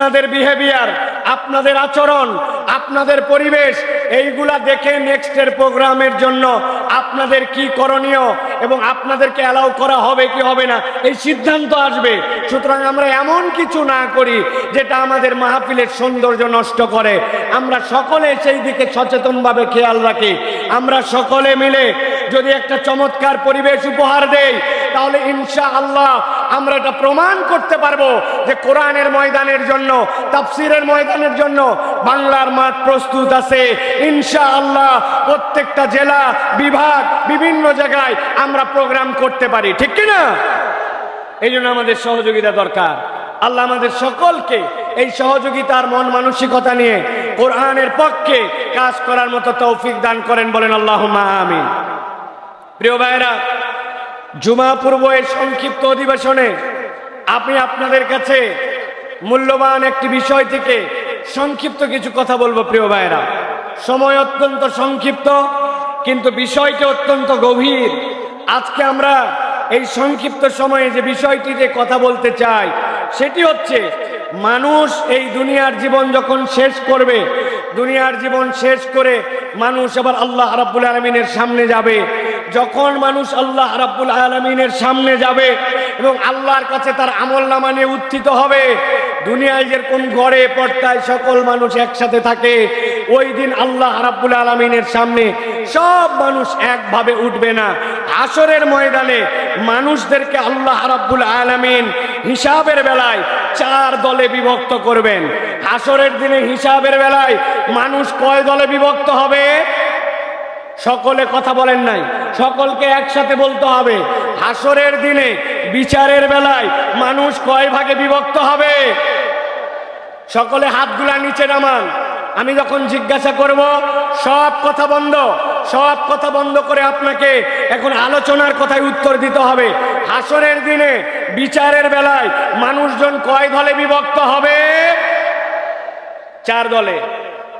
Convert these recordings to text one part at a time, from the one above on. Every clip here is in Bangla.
আপনাদের বিহেভিয়ার আপনাদের আচরণ আপনাদের পরিবেশ, এইগুলা দেখে নেক্সটের প্রোগ্রামের জন্য আপনাদের কি করণীয় এবং আপনাদেরকে অ্যালাউ করা হবে কি হবে না, এই সিদ্ধান্ত আসবে। সুতরাং আমরা এমন কিছু না করি যেটা আমাদের মাহফিলের সৌন্দর্য নষ্ট করে। আমরা সকলে সেই দিকে সচেতনভাবে খেয়াল রাখি। আমরা সকলে মিলে যদি একটা চমৎকার পরিবেশ উপহার দেই, তাহলে ইনশা আল্লাহ আমরা এটা প্রমাণ করতে পারব যে কোরআনের ময়দানের জন্য, তাফসিরের ময়দানের জন্য, বাংলার মাঠ প্রস্তুত আছে। ইনশা আল্লাহ প্রত্যেকটা জেলা, বিভাগ, বিভিন্ন জায়গায় আমরা প্রোগ্রাম করতে পারি। ঠিক কি না? এই জন্য আমাদের সহযোগিতা দরকার। আল্লাহ আমাদের সকলকে এই সহযোগিতার মন মানসিকতা নিয়ে কোরআনের পক্ষে কাজ করার মতো তৌফিক দান করেন বলেন আল্লাহ আমিন। প্রিয় ভাইরা জুমা পূর্ব এই সংক্ষিপ্ত অধিবেশনে আমি আপনাদের কাছে মূল্যবান একটি বিষয় থেকে সংক্ষিপ্ত কিছু কথা বলব, প্রিয় ভাইরা সময় অত্যন্ত সংক্ষিপ্ত, কিন্তু বিষয়টি অত্যন্ত গভীর। আজকে আমরা এই সংক্ষিপ্ত সময়ে যে বিষয়টি যে কথা বলতে চাই, সেটি হচ্ছে, মানুষ এই দুনিয়ার জীবন যখন শেষ করবে, দুনিয়ার জীবন শেষ করে মানুষ আবার আল্লাহ রাব্বুল আলমিনের সামনে যাবে যখন মানুষ আল্লাহ রাব্বুল আলমিনের সামনে যাবে এবং আল্লাহর কাছে তার আমল নামা নিয়ে উত্থিত হবে, দুনিয়ায় যেরকম গড়ে পর্দায় সকল মানুষ একসাথে থাকে, ওই দিন আল্লাহ রাব্বুল আলমিনের সামনে সব মানুষ একভাবে উঠবে না। আসরের ময়দানে মানুষদেরকে আল্লাহ রাব্বুল আলমিন হিসাবের বেলায় চার দলে বিভক্ত করবেন। আসরের দিনে হিসাবের বেলায় মানুষ কয় দলে বিভক্ত হবে? সকলে কথা বলেন নাই। সকলকে একসাথে বলতে হবে। হাসরের দিনে, বিচারের বেলায় মানুষ কয় ভাগে বিভক্ত হবে? সকলে হাতগুলা নিচে নামান। আমি যখন জিজ্ঞাসা করব, সব কথা বন্ধ। সব কথা বন্ধ করে আপনাকে এখন আলোচনার কথায় উত্তর দিতে হবে। হাসরের দিনে, বিচারের বেলায় মানুষজন কয় দলে বিভক্ত হবে? চার দলে।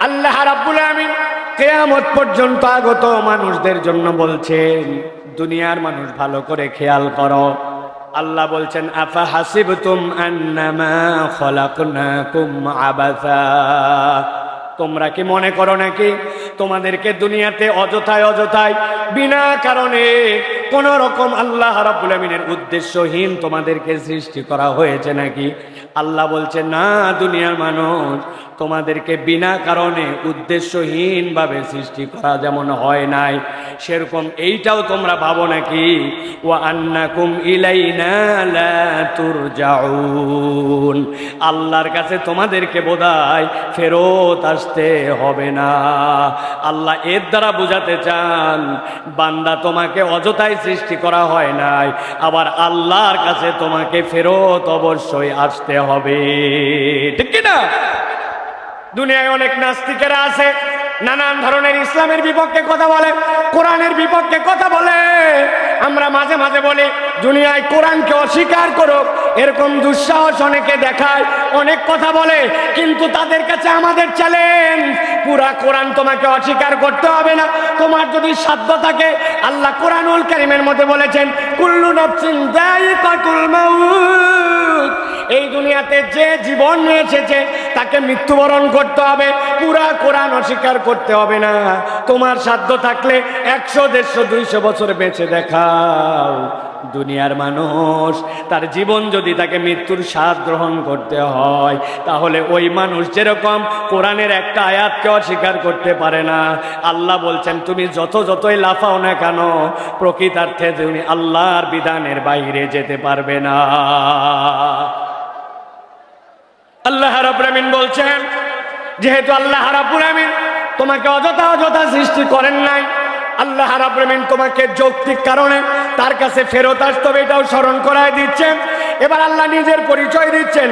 আল্লাহ রাব্বুল আলামিন কেয়ামত পর্যন্ত আগত মানুষদের জন্য বলছেন, দুনিয়ার মানুষ ভালো করে খেয়াল করো। আল্লাহ বলছেন আফা আন্নামা খলাকনাকুম আবাসা। তোমরা কি মনে করো নাকি, তোমাদেরকে দুনিয়াতে অযথায় অযথায়, বিনা কারণে কোন রকম আল্লাহ রাব্বুল আমিনের উদ্দেশ্যহীন তোমাদেরকে সৃষ্টি করা হয়েছে নাকি? আল্লাহ বলছে না দুনিয়ার মানুষ তোমাদেরকে বিনা কারণে উদ্দেশ্যহীনভাবে সৃষ্টি করা যেমন হয় নাই। সেরকম এইটাও তোমরা ভাবো নাকি? ও আন্নাকুম ইলাইনা লা তুরজাউন। আল্লাহর কাছে তোমাদেরকে বোধহয় ফেরত আসতে হবে না। আল্লাহ এর দ্বারা বুঝাতে চান, বান্দা তোমাকে অযথায় সৃষ্টি করা হয় নাই, আবার আল্লাহর কাছে তোমাকে ফেরত অবশ্যই আসতে হবে। ঠিক না দুনিয়ায় অনেক নাস্তিকেরা আছে নানান ধরনের ইসলামের বিপক্ষে কথা বলে, কোরআনের বিপক্ষে কথা বলে। আমরা মাঝে মাঝে বলি, দুনিয়ায় কোরআনকে অস্বীকার করো এরকম দুঃসাহস অনেকে দেখায়, অনেক কথা বলে, কিন্তু তাদের কাছে আমাদের চ্যালেঞ্জ পুরা কোরআন তোমাকে অস্বীকার করতে হবে না। তোমার যদি সাধ্য থাকে, আল্লাহ কোরআনুল কারিমের মধ্যে বলেছেন, কুল্লু নফসিন দায়িকাতুল মাউত। এই দুনিয়াতে যে জীবন নিয়ে এসেছে, তাকে মৃত্যুবরণ করতে হবে। পুরা কোরআন অস্বীকার করতে হবে না। তোমার সাধ্য থাকলে একশো, দেড়শো, দুইশো বছর বেঁচে দেখাও। দুনিয়ার মানুষ, তার জীবন যদি তাকে মৃত্যুর স্বাদ গ্রহণ করতে হয়, তাহলে ওই মানুষ যেরকম কোরআনের একটা আয়াতকে অস্বীকার করতে পারে না। আল্লাহ বলছেন, তুমি যত, যতই লাফাও না কেন, প্রকৃতার্থে তুমি আল্লাহর বিধানের বাইরে যেতে পারবে না। আল্লাহ আমিন বলছেন, যেহেতু আল্লাহ আমিন তোমাকে অযথা অযথা সৃষ্টি করেন নাই, আল্লাহ আমিন তোমাকে যৌক্তিক কারণে তার কাছে ফেরত আসতে এটাও স্মরণ করায় দিচ্ছেন। এবার আল্লাহ নিজের পরিচয় দিচ্ছেন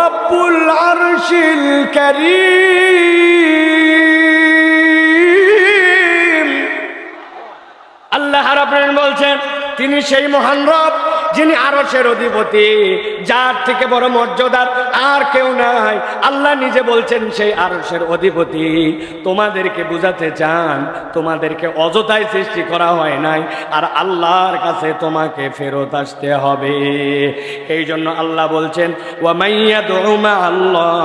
রব্বুল আরশিল কারীম। আল্লাহ বলছেন তিনি সেই মহান রব যিনি আরশের অধিপতি যার থেকে বড় মর্যাদার আর কেউ নাই। আল্লাহ নিজে বলছেন, সেই আরসের অধিপতি, তোমাদেরকে বুঝাতে চান, তোমাদেরকে অযথায় সৃষ্টি করা হয় নাই, আর আল্লাহর কাছে তোমাকে ফেরত আসতে হবে। এই জন্য আল্লাহ বলছেন ওয়ামাইয়া আল্লাহ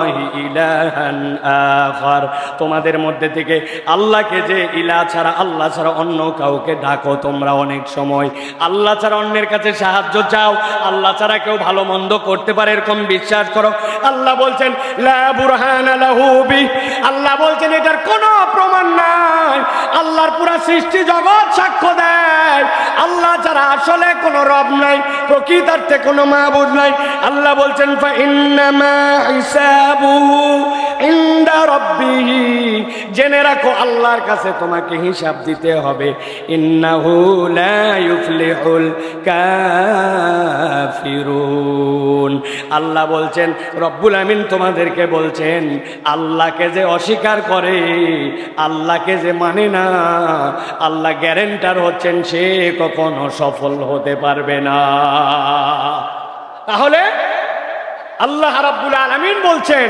তোমাদের মধ্যে থেকে আল্লাহকে যে ইলা ছাড়া, আল্লাহ ছাড়া অন্য কাউকে ডাকো তোমরা অনেক সময়। আল্লাহ ছাড়া অন্যের কাছে সাহায্য চাও, আল্লাহ ছাড়া কেউ ভালো মন্দ করতে পারে, এরকম বিশ্বাস করো। আল্লাহ বলছেন। আল্লাহ বলছেন, এটার কোনো প্রমাণ নাই। আল্লাহর পুরা সৃষ্টি জগৎ সাক্ষ্য দেয়। আল্লাহ ছাড়া আসলে কোন রব নাই, প্রকৃতার্থে কোনো মাহবুদ নাই। আল্লাহ বলছেন ইনদা রাব্বিহি। জেনে রাখো, আল্লাহর কাছে তোমাকে হিসাব দিতে হবে। ইন্নাহু লা ইউফলিহুল কাফিরুন। আল্লাহ বলছেন, রব্বুল আমিন তোমাদেরকে বলছেন, আল্লাহকে যে অস্বীকার করে, আল্লাহকে যে মানে না, আল্লাহ গ্যারেন্টার হচ্ছেন, সে কখনো সফল হতে পারবে না। তাহলে আল্লাহ রাব্বুল আলামিন বলছেন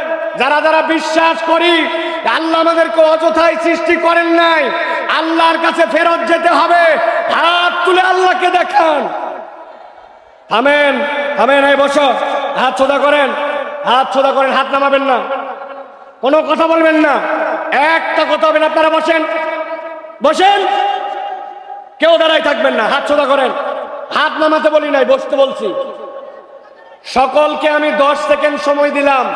যারা যারা বিশ্বাস করি, আল্লাহ আমাদেরকে অযথায় সৃষ্টি করেন নাই, আল্লাহর কাছে ফেরত যেতে হবে, হাত তুলে আল্লাহকে দেখান। থামেন থামেন, এই বসো, হাত সোজা করেন, হাত সোজা করেন, হাত নামাবেন না। কোনো কথা বলবেন না। একটা কথা হবে না আপনারা বসেন। বসেন। কেউ দাঁড়াই থাকবেন না, হাত সোজা করেন। হাত নামাতে বলি নাই, বসতে বলছি। সকলকে আমি দশ সেকেন্ড সময় দিলাম।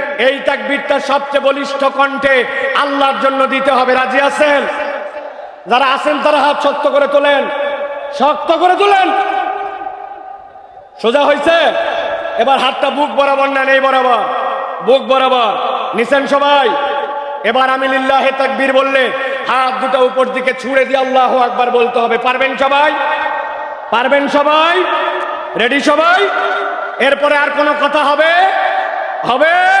এই তাকবীরটা সবচেয়ে বলিষ্ঠ কণ্ঠে আল্লাহর জন্য দিতে হবে। রাজি আছেন? যারা আছেন, তারা হাত শক্ত করে তোলেন। শক্ত করে তোলেন। সোজা হয়েছে এবার হাতটা বুক বরাবর না নেই বরাবর। বুক বরাবর। নিছেন সবাই? এবার আমি লিল্লাহে তাকবীর বললে হাত দুটো উপর দিকে ছুঁড়ে দিয়ে আল্লাহ একবার বলতে হবে। পারবেন সবাই? পারবেন সবাই? রেডি সবাই? এরপরে আর কোনো কথা হবে? হবে?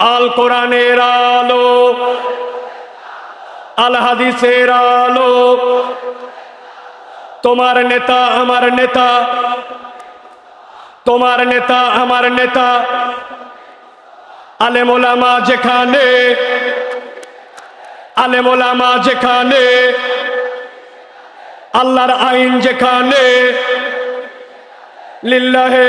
আল কোরআনের আলো, আল হাদিসের আলো। তোমার নেতা আমার নেতা, তোমার নেতা আমার নেতা। আলেমোলামা যেখানে আলেমোলামা যেখানে, আল্লাহর আইন যেখানে, লিল্লাহে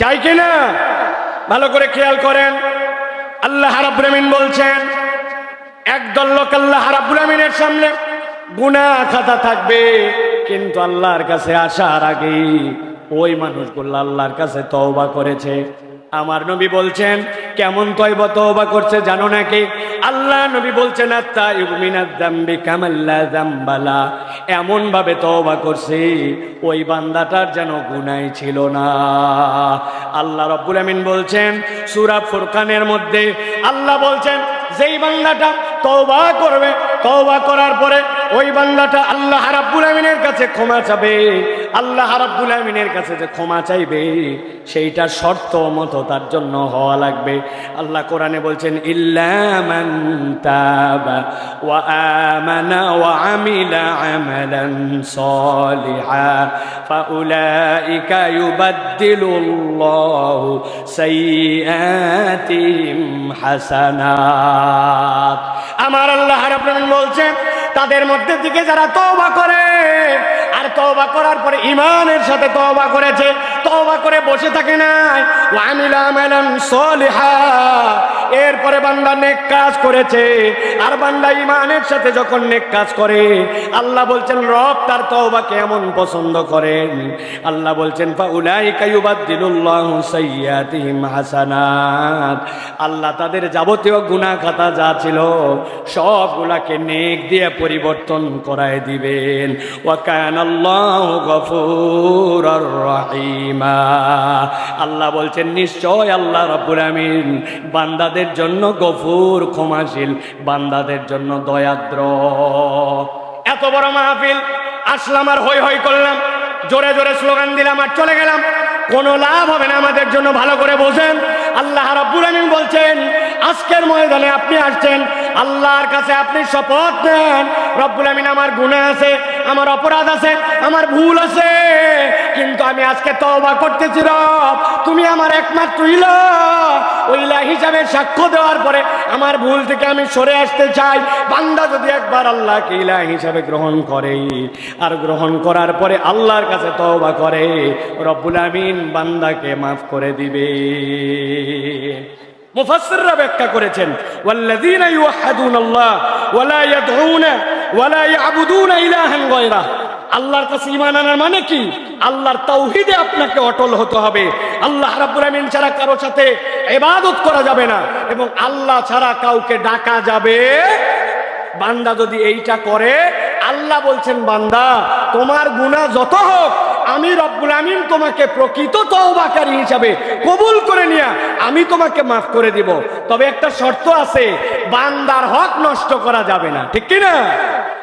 চাই কিনা ভালো করে খেয়াল করেন। আল্লাহ রাব্বুল বলছেন, একদল লোক আল্লাহ রাব্বুল সামনে গুনা খাতা থাকবে, কিন্তু আল্লাহর কাছে আসার আগে ওই মানুষগুলো আল্লাহর কাছে তওবা করেছে। আমার নবী বলছেন, কেমন তয়বা তওবা করছে জানো নাকি? আল্লাহ নবী বলছেন এমন ভাবে তওবা করছে, ওই বান্দাটার যেন গুনাই ছিল না। আল্লাহ রব্বুল আমিন বলছেন, সূরা ফুরকানের মধ্যে আল্লাহ বলছেন, যেই বান্দাটা তওবা করবে, তওবা করার পরে ওই বান্দাটা আল্লাহ রাব্বুল আমিনের কাছে ক্ষমা চাবে। আল্লাহ রাব্বুল আমিনের কাছে যে ক্ষমা চাইবে, সেইটা শর্ত মতো তার জন্য হওয়া লাগবে। আল্লাহ কোরআনে বলছেন ওয়া আমানা ওয়া আমার আল্লাহ রাব্বুল আমিন বলছেন, তাদের মধ্যে থেকে যারা তওবা করে তওবা করার পরে ইমানের সাথে তওবা করেছে। তওবা করে বসে থাকে নাই। এরপরে বান্দা নেক কাজ করেছে। আর বান্দা ইমানের সাথে যখন নেক কাজ করে, আল্লাহ বলছেন, রব তার তওবাকে এমন পছন্দ করেন। আল্লাহ বলছেন আল্লাহ তাদের যাবতীয় গুনাহ খাতা যা ছিল, সবগুলাকে নেক দিয়ে পরিবর্তন করায় দিবেন। ওয়া কানাল্লাহু গফুর রহিমা। আল্লাহ বলছেন, নিশ্চয় আল্লাহ রাব্বুল আমিন বান্দাদের জন্য গফুর, ক্ষমাশীল, বান্দাদের জন্য দয়াদ্র। এত বড় মাহফিল, আসলাম আর হই হই করলাম। জোরে জোরে স্লোগান দিলাম আর চলে গেলাম। কোনো লাভ হবে না আমাদের জন্য, ভালো করে বোঝেন। আল্লাহ রাব্বুল আমিন বলছেন, আজকের ময়দানে আপনি আসছেন, আল্লাহর কাছে আপনি শপথ নেন। রব্বুল আমিন আমার গুণে আছে, আমার অপরাধ আছে, আমার ভুল আছে আমি আজকে তওবা করতেছি রব। তুমি আমার একমাত্র ইলা ওই ইলা হিসাবে সাক্ষ্য দেওয়ার পরে আমার ভুল থেকে আমি সরে আসতে চাই। বান্দা যদি একবার আল্লাহকে ইলা হিসাবে গ্রহণ করে, আর গ্রহণ করার পরে আল্লাহর কাছে তওবা করে, রব্বুল আমিন বান্দাকে মাফ করে দিবে। মুফাসসিররা ব্যাখ্যা করেছেন, ওয়াল্লাযীনা ইউহাদুনাল্লাহ ওয়ালা ইয়াদউনা ওয়ালা ইয়াবুদুনা ইলাহান গায়রা আল্লাহর কাছে ঈমান আনার মানে কি? আল্লাহর তাওহীদে আপনাকে অটল হতে হবে। আল্লাহ রাব্বুল আমিন ছাড়া কারও সাথে ইবাদত করা যাবে না। এবং আল্লাহ ছাড়া কাউকে ডাকা যাবে বান্দা যদি এইটা করে, আল্লাহ বলছেন, বান্দা, তোমার গুনাহ যত হোক, আমি রব্বুল আমিন তোমাকে প্রকৃত তওবাকারী হিসাবে কবুল করে নিয়া আমি তোমাকে মাফ করে দিব। তবে একটা শর্ত আছে, বান্দার হক নষ্ট করা যাবে না। ঠিক কি না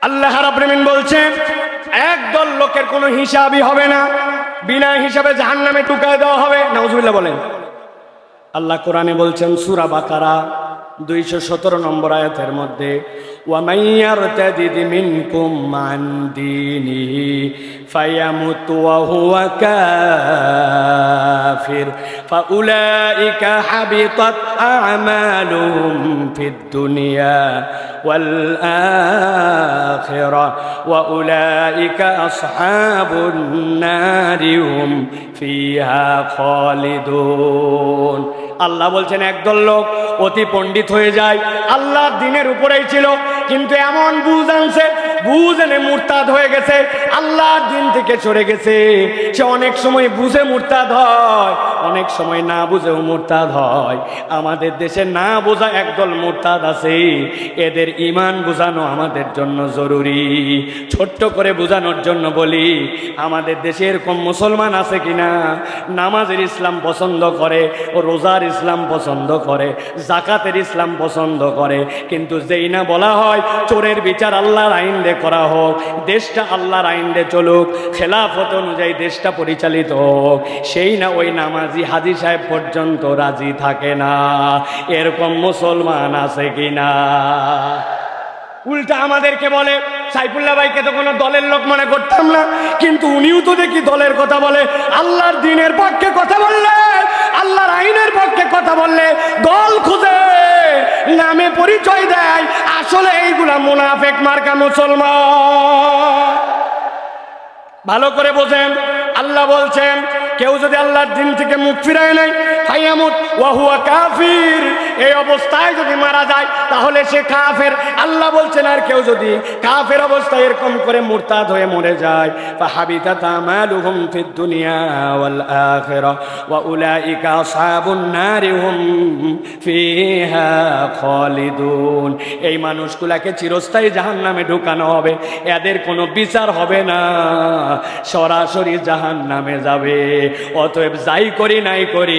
আল্লাহ প্রেমিন বলছেন, একদল লোকের কোনো হিসাবই হবে না। বিনা হিসাবে জাহান নামে টুকায় দেওয়া হবে। না বলেন। আল্লাহ কোরআনে বলছেন, সূরা বাকারা। দুইশো সতেরো নম্বর আয়াতের মধ্যে ওয়ামাইয়ার তাদিদ মিনকুম মান দীনিহি ফায়ামুতু ওয়া হুয়া কাফির, ফাউলাইকা হাবিতাত আ'মালুহুম ফিদ দুনিয়া ওয়াল আখিরা ওয়াউলাইকা আসহাবুন নারি হুম ফিহা খালিদুন। আল্লাহ বলছেন, একদল লোক অতি পণ্ডিত হয়ে যায়। আল্লাহ দিনের উপরেই ছিল, কিন্তু এমন বুঝ আনছে বুঝ এনে মুরতাদ হয়ে গেছে, আল্লাহর দিন থেকে সরে গেছে। সে অনেক সময় বুঝে মুরতাদ হয়, অনেক সময় না বুঝেও মুরতাদ হয়। আমাদের দেশে না বোঝা একদল মুরতাদ আছে, এদের ইমান বোঝানো আমাদের জন্য জরুরি। ছোট্ট করে বোঝানোর জন্য বলি, আমাদের দেশে এরকম মুসলমান আছে কিনা? নামাজের ইসলাম পছন্দ করে, রোজার ইসলাম পছন্দ করে, জাকাতের ইসলাম পছন্দ করে, কিন্তু যেই না বলা হয়, চোরের বিচার আল্লাহর আইন দিয়ে করা হোক, দেশটা আল্লাহর আইন চলুক, খেলাফত অনুযায়ী দেশটা পরিচালিত হোক, সেই না ওই নামাজি হাজি সাহেব পর্যন্ত রাজি থাকে না। এরকম মুসলমান আছে কিনা উল্টা আমাদেরকে বলে, সাইফুল্লাহ ভাইকে তো কোনো দলের লোক মনে করতাম না, কিন্তু উনিও তো দেখি দলের কথা বলে, আল্লাহর দিনের পক্ষে কথা বললে, আল্লাহর আইনের পক্ষে কথা বললে দল খুঁজে নামে পরিচয় দেয়, আসলে এইগুলা মুনাফেক মার্কা মুসলমান। ভালো করে বোঝেন, আল্লাহ বলছেন, কেউ যদি আল্লাহর দিন থেকে মুখ ফিরায় নাই ফাইয়ামুত, ওয়াহুয়া কাফির। এই অবস্থায় যদি মারা যায়, তাহলে সে কাফের। আল্লাহ বলছেন, আর কেউ যদি কাফের অবস্থায় এরকম করে মুরতাদ হয়ে মরে যায় আমালুহুম ফিদ দুনিয়া ওয়াল আখিরা, ওয়া উলাইকা আসহাবুন নারি এই মানুষগুলাকে চিরস্থায়ী জাহান্নামে ঢুকানো হবে। এদের কোনো বিচার হবে না। সরাসরি জাহান্নামে যাবে। অতএব যাই করি, নাই করি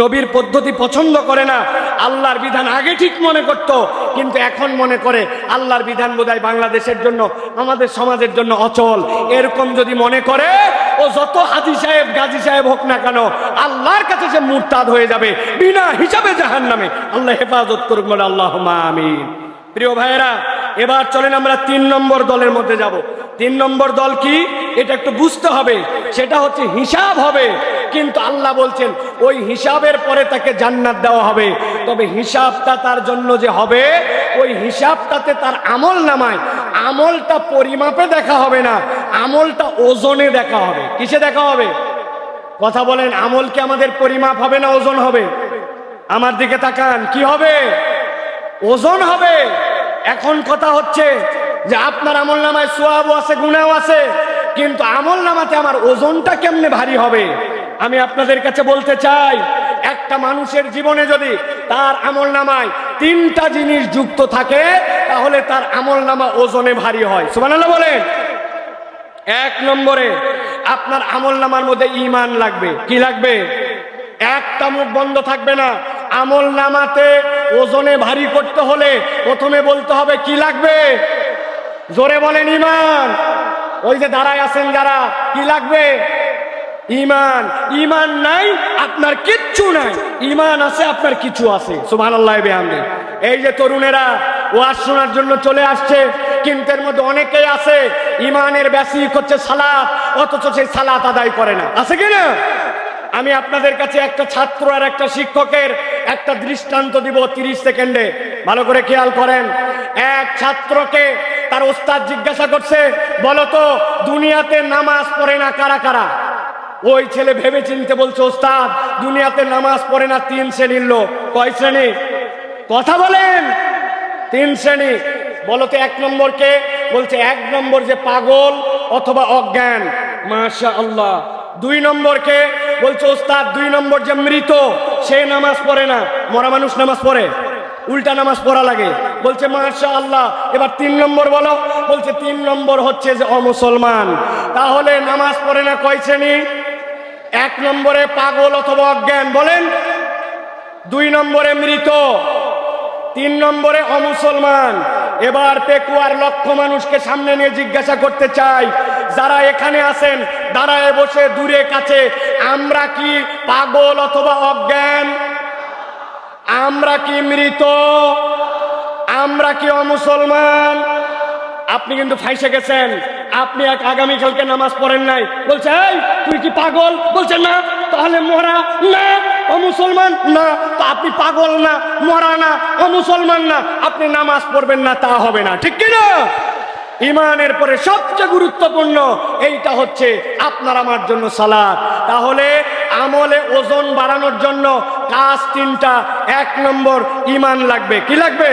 নবীর পদ্ধতি পছন্দ করে না, আল্লাহর বিধান আগে ঠিক মনে করত, কিন্তু এখন মনে করে আল্লাহর বিধান বোধহয় বাংলাদেশের জন্য, আমাদের সমাজের জন্য অচল। এরকম যদি মনে করে, ও যত হাজি সাহেব, গাজী সাহেব হোক না কেন, আল্লাহর কাছে সে মুরতাদ হয়ে যাবে, বিনা হিসাবে জাহান নামে আল্লাহ হেফাজত করুক বলে আল্লাহ আমিন। প্রিয় ভাইয়েরা এবার চলেন আমরা তিন নম্বর দলের মধ্যে যাব। তিন নম্বর দল কি? এটা একটু বুঝতে হবে। সেটা হচ্ছে হিসাব হবে। কিন্তু আল্লাহ বলছেন, ওই হিসাবের পরে তাকে জান্নাত দেওয়া হবে। তবে হিসাবটা তার জন্য যে হবে, ওই হিসাবটাতে তার আমল নামায়। আমলটা পরিমাপে দেখা হবে না। আমলটা ওজনে দেখা হবে। কিসে দেখা হবে? কথা বলেন, আমল কি আমাদের পরিমাপ হবে না ওজন হবে? আমার দিকে তাকান, কি হবে? ওজন হবে। এখন কথা হচ্ছে যে আপনার আমল নামায় সোয়াবও আছে, গুণাও আছে, কিন্তু আমল নামাতে আমার ওজনটা কেমনে ভারী হবে? আমি আপনাদের কাছে বলতে চাই, একটা মানুষের জীবনে যদি তার আমল নামায় তিনটা জিনিস যুক্ত থাকে, তাহলে তার আমল নামা ওজনে ভারী হয়। সুবহানাল্লাহ বলেন। এক নম্বরে, আপনার আমল নামার মধ্যে ইমান লাগবে। কি লাগবে? একটা মুখ বন্ধ থাকবে না। আমল নামাতে ওজনে ভারী করতে হলে প্রথমে বলতে হবে, কি লাগবে? জোরে বলেন ইমান ওই যে দাঁড়ায় আছেন যারা, কি লাগবে? ইমান ইমান নাই, আপনার কিচ্ছু নাই। ইমান আছে, আপনার কিছু আছে। সুমান আল্লাহ বেহামদি এই যে তরুণেরা ওয়াজ শোনার জন্য চলে আসছে কিন্তু এর মধ্যে অনেকেই আছে ইমানের বেসিক হচ্ছে সালাত, অথচ সেই সালাত আদায় করে না। আছে কি না? আমি আপনাদের কাছে একটা ছাত্র আর একটা শিক্ষকের একটা দৃষ্টান্ত দিব তিরিশ সেকেন্ডে। ভালো করে খেয়াল করেন। এক ছাত্রকে তার ওস্তাদ জিজ্ঞাসা করছে বলতো দুনিয়াতে নামাজ পড়ে না কারা কারা? ওই ছেলে ভেবে চিনতে বলছে, ওস্তাদ, দুনিয়াতে নামাজ পড়ে না তিন শ্রেণির লোক। কয় শ্রেণি? কথা বলেন। তিন শ্রেণি। বলতো এক নম্বর কে? বলছে, এক নম্বর যে পাগল অথবা অজ্ঞান। মাশা আল্লাহ দুই নম্বর কে? বলছে, ওস্তাদ, দুই নম্বর যে মৃত, সে নামাজ পড়ে না। মরা মানুষ নামাজ পড়ে। উল্টা নামাজ পড়া লাগে। বলছে মাশা আল্লাহ এবার তিন নম্বর বলো। বলছে, তিন নম্বর হচ্ছে যে অমুসলমান। তাহলে নামাজ পড়ে না কয় শ্রেণি? এক নম্বরে পাগল অথবা অজ্ঞান, বলেন। দুই নম্বরে মৃত, তিন নম্বরে অমুসলমান। এবার পেকুয়ার লক্ষ মানুষকে সামনে নিয়ে জিজ্ঞাসা করতে চাই, যারা এখানে আছেন, দাঁড়ায় বসে দূরে কাছে, আমরা কি পাগল অথবা অজ্ঞান? আমরা কি মৃত? আমরা কি অমুসলমান? আপনি কিন্তু ফাইসে গেছেন, আপনি এক আগামীকালকে নামাজ পড়েন নাই। বলছে তুই কি পাগল? বলছে, না। তাহলে মরা, না। ও মুসলমান না আপনি পাগল না, মরা না, ও মুসলমান না, আপনি নামাজ পড়বেন না, তা হবে না, ঠিক কিনা? ইমানের পরে সবচেয়ে গুরুত্বপূর্ণ এইটা হচ্ছে আপনার আমার জন্য সালাদ। তাহলে আমলে ওজন বাড়ানোর জন্য কাজ তিনটা, এক নম্বর ইমান লাগবে, কি লাগবে?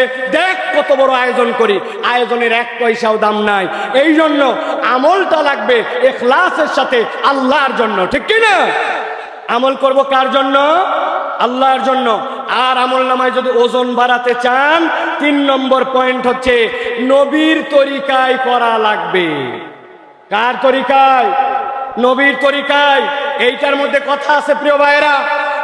দেখ কত বড় আয়োজন করি। আয়োজনের এক পয়সাও দাম নাই। এই জন্য আমলটা লাগবে এখলাসের সাথে আল্লাহর জন্য, ঠিক কি না? আমল করব কার জন্য? আল্লাহর জন্য। আর আমল নামায় যদি ওজন বাড়াতে চান, তিন নম্বর পয়েন্ট হচ্ছে নবীর তরিকায় করা লাগবে। কার তরিকায়? নবীর তরিকায়। এইটার মধ্যে কথা আছে প্রিয় ভাইয়েরা।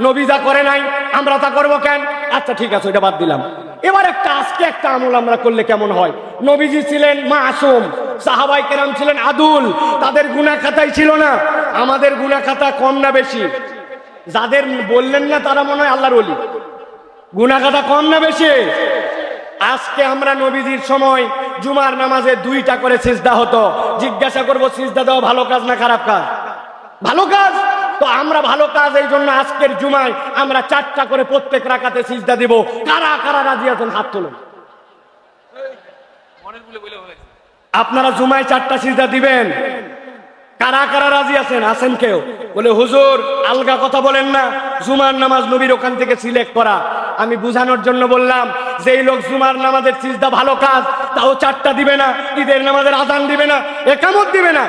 নবী যা করে নাই, আমরা তা করব কেন? আচ্ছা ঠিক আছে, ওইটা বাদ দিলাম। এবার একটা, আজকে একটা আমল আমরা করলে কেমন হয়? নবীজি ছিলেন মাসুম, সাহাবাই কেরাম ছিলেন আদুল, তাদের গুনা খাতাই ছিল না। আমাদের গুনা খাতা কম না বেশি? যাদের বললেন না, তারা মনে হয় আল্লাহর অলি গুনা খাতা কম না বেশি? আজকে আমরা নবীজির সময় জুমার নামাজে দুইটা করে সিজদা হতো। জিজ্ঞাসা করব, সিজদা দেওয়া ভালো কাজ না খারাপ কাজ? ভালো কাজ? তো আমরা ভালো কাজ এই জন্য আজকের জুমায় আমরা চারটা করে প্রত্যেক রাখাতে সিজদা দিব। কারা কারা রাজি আছেন? হাত তুলুন। আপনারা জুমায় চারটা সিজদা দিবেন। কারা কারা রাজি আছেন? আছেন কেউ? বলে, হুজুর, আলগা কথা বলেন না। জুমার নামাজ নবীর ওখান থেকে সিলেক্ট করা। আমি বুঝানোর জন্য বললাম, যেই লোক জুমার নামাজের চিজটা ভালো কাজ, তাও চারটা দিবে না। ঈদের নামাজের আদান দিবে না। একামত দিবে না।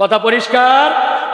কথা পরিষ্কার?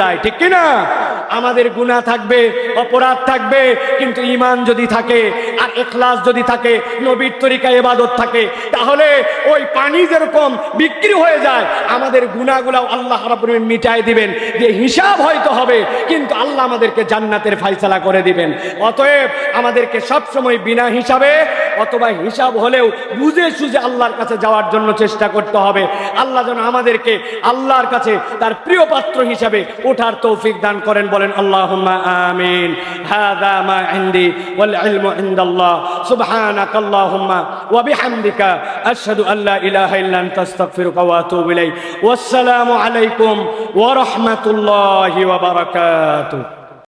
যায়, ঠিক কি না আমাদের গুণা থাকবে, অপরাধ থাকবে, কিন্তু ইমান যদি থাকে আর এখলাস যদি থাকে, নবীর তরিকা এবাদত থাকে, তাহলে ওই পানি যেরকম বিক্রি হয়ে যায়, আমাদের গুণাগুলাও আল্লাহ আলামিন মিটায় দিবেন যে হিসাব হয়তো হবে, কিন্তু আল্লাহ আমাদেরকে জান্নাতের ফাইসালা করে দিবেন। অতএব আমাদেরকে সব সময় বিনা হিসাবে অথবা হিসাব হলেও বুঝে সুঝে আল্লাহর কাছে যাওয়ার জন্য চেষ্টা করতে হবে। আল্লাহ যেন আমাদেরকে আল্লাহর কাছে তার প্রিয় পাত্র হিসাবে ওঠার তৌফিক দান করেন বলেন আল্লাহুম্মা আমিন হাদা মা ইনদি ওয়াল ইলমু ইনদাল্লাহ সুবহানাক আল্লাহুম্মা ওয়া বিহামদিকা আশহাদু আল্লা ইলাহা ইল্লা আনতা আস্তাগফিরুকা ওয়া আতুবু ইলাইক ওয়াসসালামু আলাইকুম ওয়া রাহমাতুল্লাহি ওয়া বারাকাতুহু